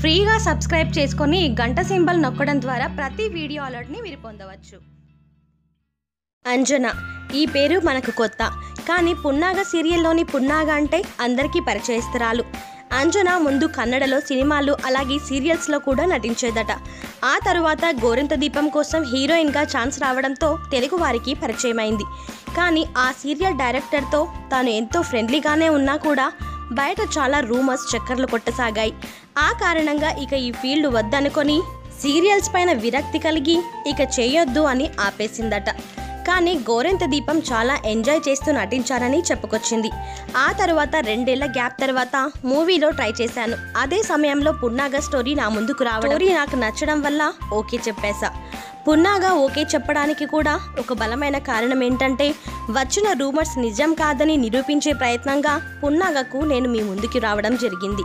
ఫ్రీగా సబ్స్క్రైబ్ చేసుకొని గంట సింబల్ నొక్కడం ద్వారా ప్రతి వీడియో అలర్ట్ని మీరు పొందవచ్చు. అంజన ఈ పేరు మనకు కొత్త. కానీ పున్నాగ సీరియల్లోని పున్నాగ అంటే అందరికీ పరిచయస్తురాలు అంజన ముందు కన్నడలో సినిమాలు అలాగే సీరియల్స్లో కూడా నటించేదట. ఆ తరువాత గోరింత దీపం కోసం హీరోయిన్గా ఛాన్స్ రావడంతో తెలుగు వారికి పరిచయమైంది. కానీ ఆ సీరియల్ డైరెక్టర్తో తాను ఎంతో ఫ్రెండ్లీగానే ఉన్నా కూడా బయట చాలా రూమర్స్ చక్కర్లు కొట్టసాగాయి. ఆ కారణంగా ఇక ఈ ఫీల్డ్ వద్దనుకొని సీరియల్స్ పైన విరక్తి కలిగి ఇక చేయొద్దు అని ఆపేసిందట. కానీ గోరెంత దీపం చాలా ఎంజాయ్ చేస్తూ నటించారని చెప్పుకొచ్చింది. ఆ తర్వాత రెండేళ్ళ గ్యాప్ తర్వాత మూవీలో ట్రై చేశాను. అదే సమయంలో పున్నాగ స్టోరీ నా ముందుకు రావడం. స్టోరీ నాకు నచ్చడం వల్ల ఓకే చెప్పేశా. పున్నాగా ఓకే చెప్పడానికి కూడా ఒక బలమైన కారణం ఏంటంటే వచ్చిన రూమర్స్ నిజం కాదని నిరూపించే ప్రయత్నంగా పున్నాగకు నేను మీ ముందుకు రావడం జరిగింది.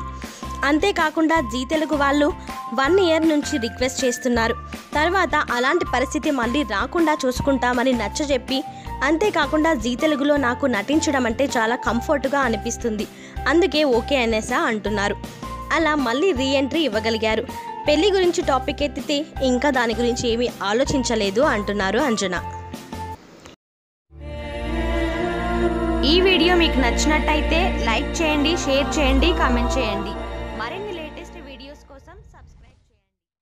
అంతేకాకుండా జీ తెలుగు వాళ్ళు వన్ ఇయర్ నుంచి రిక్వెస్ట్ చేస్తున్నారు. తర్వాత అలాంటి పరిస్థితి మళ్ళీ రాకుండా చూసుకుంటామని నచ్చజెప్పి అంతేకాకుండా జీ తెలుగులో నాకు నటించడం అంటే చాలా కంఫర్ట్గా అనిపిస్తుంది. అందుకే ఓకే అనేసా అంటున్నారు. అలా మళ్ళీ రీఎంట్రీ ఇవ్వగలిగారు. పెళ్ళి గురించి టాపిక్ ఎత్తితే ఇంకా దాని గురించి ఏమీ ఆలోచించలేదు అంటున్నారు అంజనా. ఈ వీడియో మీకు నచ్చినట్టయితే లైక్ చేయండి షేర్ చేయండి కామెంట్ చేయండి. మరిన్ని లేటెస్ట్ వీడియోస్ కోసం సబ్స్క్రైబ్